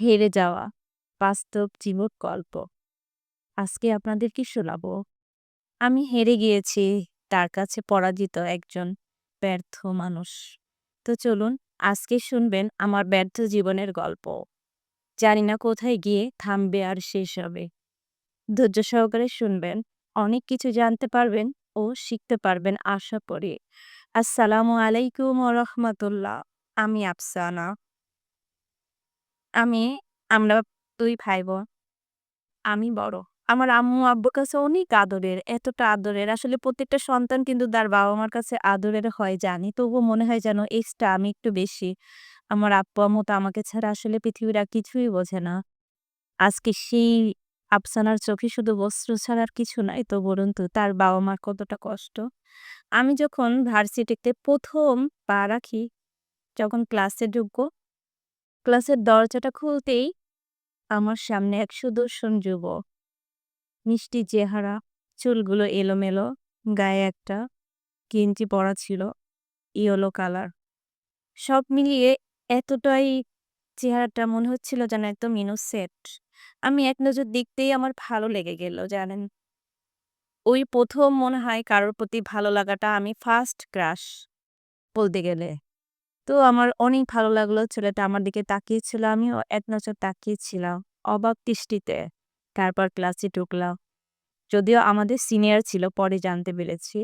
হেরে যাওয়া বাস্তব জীবন গল্প। আজকে আপনাদেরকে শোনাব, আমি হেরে গিয়েছি, তার কাছে পরাজিত একজন ব্যর্থ মানুষ। তো চলুন, আজকে শুনবেন আমার ব্যর্থ জীবনের গল্প। জানি না কোথায় গিয়ে থামবে আর শেষ হবে। ধৈর্য সহকারে শুনবেন। অনেক কিছু জানতে পারবেন ও শিখতে পারবেন আশা করি। আসসালামু আলাইকুম রাহমাতুল্লাহ। আমি আফসানা। আমি আমরা ২ ভাই-বোন। আমি বড়। আমার আম্মু আব্বুর কাছে অনেক আদরের। এতটা আদরের আসলে প্রত্যেকটা সন্তান কিন্তু তার বাবা-মার কাছে আদরের হয় জানি। তবুও মনে হয় যেন এক্সট্রা আমি একটু বেশি। আমার আব্বু-আম্মু তো আমাকে ছাড়া আসলে পৃথিবীর আর কিছুই বোঝে না। আজকে সেই আফসানার চোখে শুধু অশ্রু ছাড়া আর কিছু নাই তো বলুন তো তার বাবা-মার কতটা কষ্ট। আমি যখন ভার্সিটিতে ১ম পা রাখি, যখন ক্লাসে ঢুকবো, ক্লাসের দরজাটা খুলতেই আমার সামনে এক সুদর্শন যুবক। মিষ্টি চেহারা, চুলগুলো এলোমেলো, গায়ে একটা গেঞ্জি পরা ছিল ইয়েলো কালার। সব মিলিয়ে এতটাই চেহারাটা মনে হচ্ছিল যেন একদম ইনোসেন্ট। আমি এক নজর দেখতেই আমার ভালো লেগে গেল জানেন। ওই প্রথম মনে হয় কারোর প্রতি ভালো লাগাটা আমি ফার্স্ট ক্রাশ বলতে গেলে। তো আমার অনেক ভালো লাগল ছেলেটা আমার দিকে তাকিয়েছিল। আমিও এক নজর তাকিয়েছিলাম, অবাক দৃষ্টিতে। তারপর ক্লাসে ঢুকলাম। যদিও আমাদের সিনিয়র ছিল, পরে জানতে পেরেছি।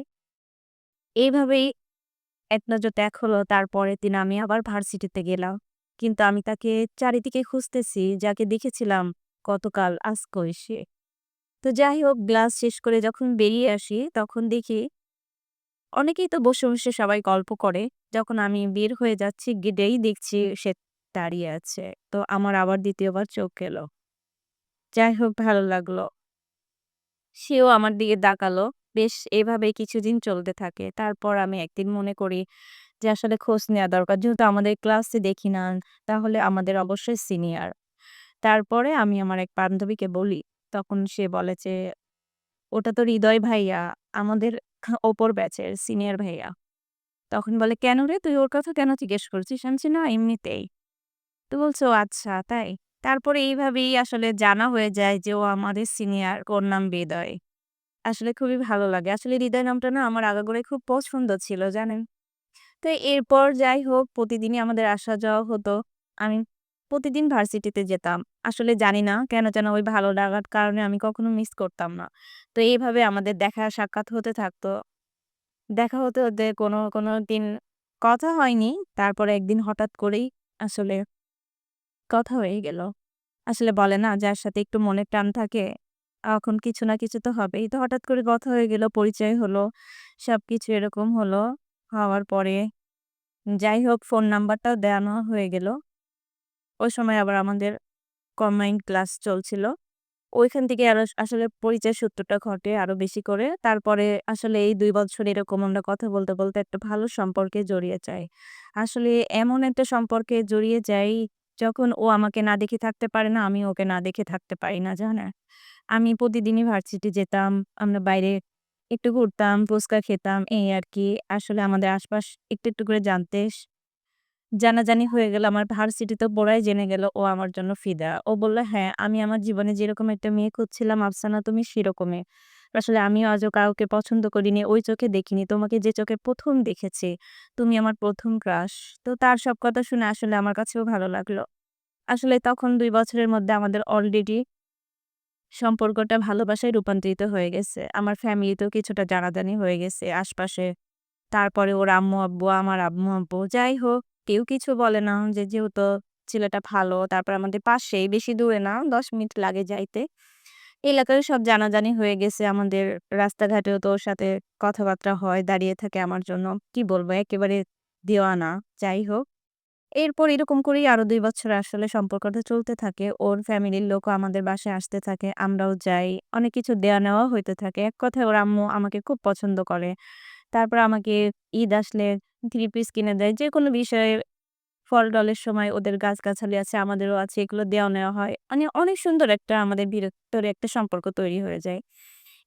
এইভাবেই এক নজর দেখা হলো, তারপরের দিন আমি আবার ভার্সিটিতে গেলাম। কিন্তু আমি তাকে চারিদিকে খুঁজতেছি, যাকে দেখেছিলাম গতকাল আজকে এসে। তো যাই হোক ক্লাস শেষ করে যখন বেরিয়ে আসি, তখন দেখি অনেকেই তো বসে, বসে সবাই গল্প করে। যখন আমি বের হয়ে যাচ্ছি গেটেই দেখছি সে দাঁড়িয়ে আছে। তো আমার আবার দ্বিতীয়বার চোখ গেল। যাই হোক ভালো লাগল। সেও আমার দিকে তাকালো। বেশ এভাবেই কিছুদিন চলতে থাকে। তারপর আমি একদিন মনে করি যে আসলে খোঁজ নেওয়া দরকার। যেহেতু আমাদের ক্লাসে দেখি না তাহলে আমাদের অবশ্যই সিনিয়র। তারপরে আমি আমার এক বান্ধবীকে বলি। তখন সে বলে যে, "ওটা তো হৃদয় ভাইয়া, আমাদের ওপর ব্যাচের সিনিয়র ভাইয়া।" তখন বলে, "কেন রে তুই ওর কথা কেন জিজ্ঞেস করছিস?" আমি "না এমনিতেই।" তো বলছো আচ্ছা তাই?" তারপরে এইভাবেই আসলে জানা হয়ে যায় যে ও আমাদের সিনিয়র, ওর নাম হৃদয়। আসলে খুবই ভালো লাগে। আসলে হৃদয় নামটা না আমার আগাগোড়াই খুব পছন্দ ছিল জানেন। তো এরপর যাই হোক প্রতিদিনই আমাদের আসা যাওয়া হতো। আমি প্রতিদিন ভার্সিটিতে যেতাম। আসলে জানি না কেন যেন ওই ভালো লাগার কারণে আমি কখনো মিস করতাম না। তো এইভাবে আমাদের দেখা সাক্ষাৎ হতে থাকতো। দেখা হতে, হতে কোনো, কোনো দিন কথা হয়নি। তারপরে একদিন হঠাৎ করেই আসলে কথা হয়ে গেল। আসলে বলে না যার সাথে একটু মনের টান থাকে, এখন কিছু না কিছু তো হবেই। তো হঠাৎ করে কথা হয়ে গেল, পরিচয় হলো। সব কিছু এরকম হলো। হওয়ার পরে যাই হোক ফোন নাম্বারটাও দেওয়া হয়ে গেল। ওই সময় আবার আমাদের কম্বাইন্ড ক্লাস চলছিল। ওইখান থেকে আরও আসলে পরিচয় সূত্রটা ঘটে আরও বেশি করে। তারপরে আসলে এই দুই বছর এরকম আমরা কথা বলতে, বলতে একটা ভালো সম্পর্কে জড়িয়ে যাই। আসলে এমন একটা সম্পর্কে জড়িয়ে যাই যখন ও আমাকে না দেখে থাকতে পারে না, আমি ওকে না দেখে থাকতে পারি না জানেন? আমি প্রতিদিনই ভার্সিটি যেতাম। আমরা বাইরে একটু ঘুরতাম, ফুচকা খেতাম এই আর কি আসলে আমাদের আশপাশ একটু, একটু করে জানতে জানাজানি হয়ে গেল। আমার ভার্সিটিতে পড়াই জেনে গেল ও আমার জন্য ফিদা। ও বলল, "হ্যাঁ, আমি আমার জীবনে যেরকম একটা মেয়ে খুঁজছিলাম আফসানা তুমি সেরকমই। আসলে আমিও আজও কাউকে পছন্দ করিনি, ওই চোখে দেখিনি। তোমাকে যে চোখে প্রথম দেখেছি, তুমি আমার প্রথম ক্রাশ।" তো তার সব কথা শুনে আসলে আমার কাছেও ভালো লাগল। আসলে তখন দুই বছরের মধ্যে আমাদের অলরেডি সম্পর্কটা ভালোবাসায় রূপান্তরিত হয়ে গেছে। আমার ফ্যামিলিতেও কিছুটা জানাজানি হয়ে গেছে আশপাশে। তারপরে ওর আম্মু-আব্বু, আমার আম্মু-আব্বু। যাই হোক কেউ কিছু বলে না যে যেহেতু ছেলেটা ভালো, তারপর আমাদের পাশেই বেশি দূরে না ১০ মিনিট লাগে যাইতে। এলাকায় সব জানাজানি হয়ে গেছে আমাদের রাস্তাঘাটেও তো ওর সাথে কথাবার্তা হয়, দাঁড়িয়ে থাকে আমার জন্য। কি বলব একেবারে দেওয়া না যাই হোক এরপর এরকম করেই আরও দুই বছর আসলে সম্পর্কটা চলতে থাকে। ওর ফ্যামিলির লোকও আমাদের বাসায় আসতে থাকে। আমরাও যাই। অনেক কিছু দেওয়া নেওয়া হইতে থাকে। এক কথায় ওর আম্মু আমাকে খুব পছন্দ করে। তারপর আমাকে ঈদ আসলে 3 পিস কিনে দেয়। যে কোনো বিষয়ে ফল-টলের সময় ওদের গাছগাছালি আছে, আমাদেরও আছে। এগুলো দেওয়া নেওয়া হয়। মানে অনেক সুন্দর একটা আমাদের ভিতরে একটা সম্পর্ক তৈরি হয়ে যায়।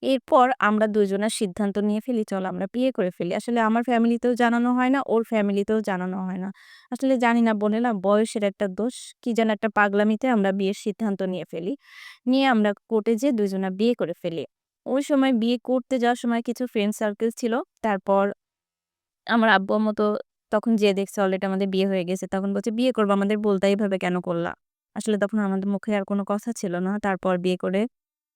এরপর আমরা দুজনের সিদ্ধান্ত নিয়ে ফেলি, চলো আমরা বিয়ে করে ফেলি। আসলে আমার ফ্যামিলিতেও জানানো হয় না, ওর ফ্যামিলিতেও জানানো হয় না। আসলে জানি না বলে না বয়সের একটা দোষ, কি যেন একটা পাগলামিতে আমরা বিয়ের সিদ্ধান্ত নিয়ে ফেলি। নিয়ে আমরা কোর্টে যেয়ে দুজনা বিয়ে করে ফেলি। ওই সময় বিয়ে করতে যাওয়ার সময় কিছু ফ্রেন্ড সার্কেল ছিল। তারপর আমার আব্বু মতো তখন যে দেখছে অলরেডি আমাদের বিয়ে হয়ে গেছে। তখন বলছে, "বিয়ে করব আমাদের বলতা এভাবে কেন করলা?" আসলে তখন আমাদের মুখে আর কোনো কথা ছিল না। তারপর বিয়ে করে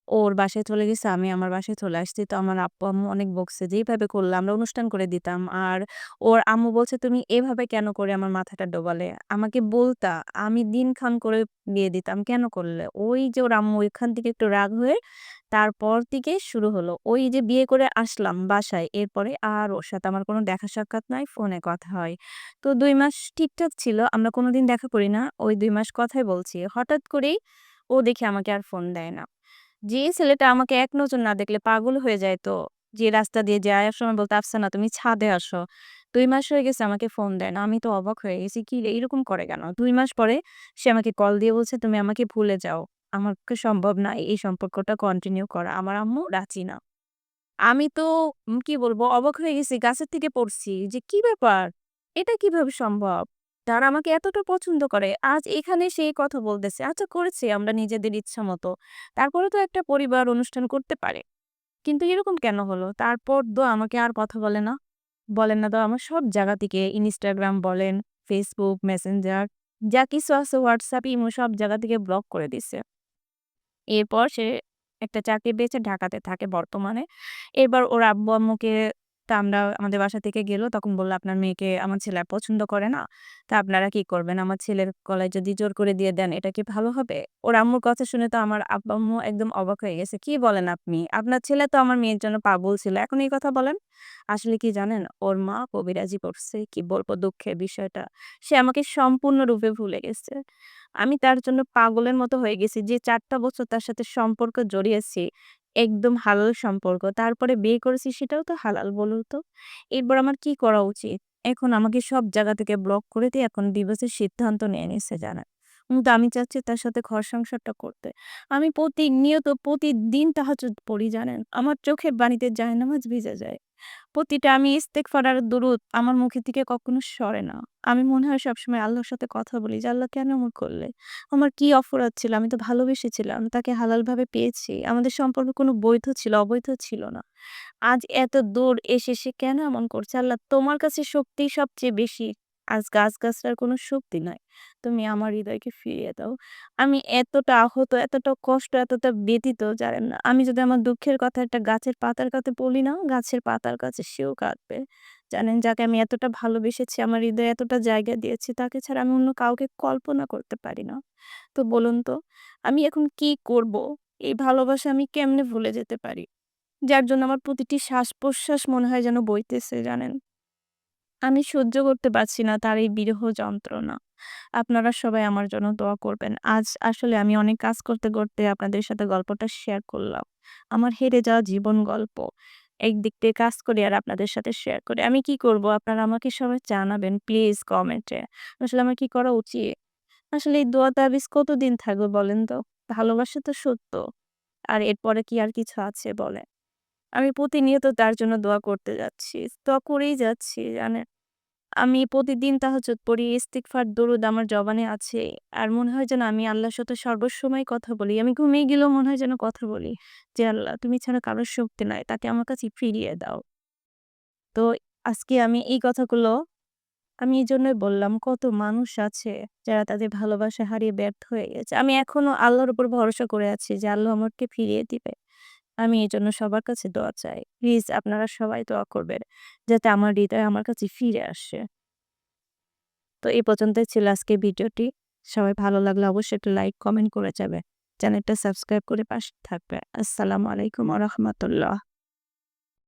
ওর বাসায় চলে গেছে, আমি আমার বাসায় চলে আসছি। তো আমার আব্বু-আম্মু অনেক বকছে যে, "এভাবে করলা, আমরা অনুষ্ঠান করে দিতাম।" আর ওর আম্মু বলছে, "তুমি এভাবে কেন করে আমার মাথাটা ডোবালে? আমাকে বলতা, আমি দিনক্ষণ করে বিয়ে দিতাম। কেন করলে?" ওই যে ওর আম্মু ওইখান থেকে একটু রাগ হয়ে তারপর থেকে শুরু হলো। ওই যে বিয়ে করে আসলাম বাসায়, এরপরে আর ওর সাথে আমার কোনো দেখা সাক্ষাৎ নাই, ফোনে কথা হয়। তো দুই মাস ঠিকঠাক ছিল। আমরা কোনোদিন দেখা করি না। ওই দুই মাস কথাই বলছি। হঠাৎ করেই ও দেখে আমাকে আর ফোন দেয় না। যে ছেলেটা আমাকে এক নজর না দেখলে পাগল হয়ে যায় তো যে রাস্তা দিয়ে যাওয়ার সময় বলতো, "আফসানা তুমি ছাদে আসো।" দুই মাস হয়ে গেছে আমাকে ফোন দেয় না। আমি তো অবাক হয়ে গেছি। কিরে এরকম করে কেন? দুই মাস পরে সে আমাকে কল দিয়ে বলছে, "তুমি আমাকে ভুলে যাও। আমার পক্ষে সম্ভব না এই সম্পর্কটা কন্টিনিউ করা।" আমার আম্মু রাজি না। আমি তো কি বলব অবাক হয়ে গেছি। গাছের থেকে পড়ছি যে, "কি ব্যাপার? এটা কীভাবে সম্ভব? তারা আমাকে এতটা পছন্দ করে। আজ এখানে সে কথা বলতেছে। আচ্ছা করেছি আমরা নিজেদের ইচ্ছা মতো তারপরে তো একটা পরিবার অনুষ্ঠান করতে পারে। কিন্তু এরকম কেন হলো?" তারপর তো আমাকে আর কথা বলে না। বলেন না তো আমার সব জায়গা থেকে ইনস্টাগ্রাম বলেন, ফেসবুক মেসেঞ্জার যা কিছু আছে WhatsApp, ইমো সব জায়গা থেকে ব্লক করে দিছে। এরপর সে একটা চাকরি পেয়েছে ঢাকাতে থাকে বর্তমানে। এবার ওর আব্বু-আম্মুকে তা আমরা আমাদের বাসা থেকে গেলো তখন বলল "আপনার মেয়েকে আমার ছেলে পছন্দ করে না। তা আপনারা কি করবেন? আমার ছেলের গলায় যদি জোর করে দিয়ে দেন এটা কি ভালো হবে?" ওর আম্মুর কথা শুনে তো আমার আব্বু-আম্মু একদম অবাক হয়ে গেছে। "কি বলেন আপনি? আপনার ছেলে তো আমার মেয়ের জন্য পাগল ছিল। এখন এই কথা বলেন?" আসলে কি জানেন? ওর মা কবিরাজি করছে। কি বলব দুঃখের বিষয়টা। সে আমাকে সম্পূর্ণরূপে ভুলে গেছে। আমি তার জন্য পাগলের মতো হয়ে গেছি। যে চারটা বছর তার সাথে সম্পর্ক জড়িয়েছি, একদম হালাল সম্পর্ক। তারপরে বিয়ে করেছি সেটাও তো হালাল বলুন তো? এরপর আমার কি করা উচিত? এখন আমাকে সব জায়গা থেকে ব্লক করে দিয়ে এখন ডিভোর্সের সিদ্ধান্ত নিয়ে নিছে জানেন। কিন্তু আমি চাচ্ছি তার সাথে ঘর সংসারটা করতে। আমি প্রতিনিয়ত প্রতিদিন তাহাজ্জুদ পড়ি জানেন? আমার চোখের যায় নামাজ ভিজে যায়। প্রতিটা আমি ইস্তেগফার আর দরুদ আমার মুখের থেকে কখনো সরে না। আমি মনে হয় সবসময় আল্লাহর সাথে কথা বলি যে, "আল্লাহ কেন এমন করলে? আমার কি অপরাধ ছিল? আমি তো ভালোবেসেছিলাম। তাকে হালালভাবে পেয়েছি। আমাদের সম্পর্কে কোনো বৈধ ছিল, অবৈধ ছিল না। আজ এত দূর এসে সে কেন এমন করছে? আল্লাহ তোমার কাছে শক্তি সবচেয়ে বেশি। আজ গাছ-গাছড়ার কোনো শক্তি নাই। তুমি আমার হৃদয়কে ফিরিয়ে দাও।" আমি এতটা আহত, এতটা কষ্ট, এতটা ব্যতীত জানেন না। আমি যদি আমার দুঃখের কথা একটা গাছের পাতার কাছে বলি না, গাছের পাতার কাছে সেও কাঁদবে। জানেন যাকে আমি এতটা ভালোবেসেছি, আমার হৃদয়ে এতটা জায়গা দিয়েছি, তাকে ছাড়া আমি অন্য কাউকে কল্পনা করতে পারি না। তো বলুন তো, আমি এখন কি করব? এই ভালোবাসা আমি কেমনে ভুলে যেতে পারি? যার জন্য আমার প্রতিটি শ্বাস-প্রশ্বাস মনে হয় যেন বইতেছে জানেন? আমি সহ্য করতে পারছি না তার এই বিরহ যন্ত্রণা। আপনারা সবাই আমার জন্য দোয়া করবেন। আজ আসলে আমি অনেক কাজ করতে, করতে আপনাদের সাথে গল্পটা শেয়ার করলাম। আমার হেরে যাওয়া জীবন গল্প। একদিক দিয়ে কাজ করি আর আপনাদের সাথে শেয়ার করি। আমি কি করব? আপনারা আমাকে সবাই জানাবেন প্লিজ কমেন্টে। আসলে আমার কি করা উচিত? আসলে এই দোয়া তাবিজ কতদিন থাকবে বলেন তো? ভালোবাসা তো সত্য। আর এরপরে কি আর কিছু আছে বলে আমি প্রতিনিয়ত তার জন্য দোয়া করতে যাচ্ছি। দোয়া করেই যাচ্ছি জানেন? আমি প্রতিদিন তাহাজ্জুদ পড়ি, ইস্তিগফার, দরুদ আমার জবানে আছে। আর মনে হয় যেন আমি আল্লাহর সাথে সর্বসময় কথা বলি। আমি ঘুমিয়ে গেলেও মনে হয় যেন কথা বলি। যে আল্লাহ তুমি ছাড়া কারও শক্তি নাই। তাকে আমার কাছে ফিরিয়ে দাও। তো আজকে আমি এই কথাগুলো আমি এই জন্যই বললাম কত মানুষ আছে যারা তাদের ভালোবাসা হারিয়ে ব্যর্থ হয়ে গেছে। আমি এখনও আল্লাহর উপর ভরসা করে আছি যে আল্লাহ আমাকে ফিরিয়ে দিবে। আমি এই জন্য সবার কাছে দোয়া চাই। প্লিজ আপনারা সবাই দোয়া করবেন যাতে আমার হৃদয় আমার কাছে ফিরে আসে। তো এই পর্যন্তই ছিল আজকে ভিডিওটি। সবাই ভালো লাগলে অবশ্যই একটা লাইক, কমেন্ট করে যাবে। চ্যানেলটা সাবস্ক্রাইব করে পাশে থাকবে। আসসালামু আলাইকুম রহমতুল্লাহ।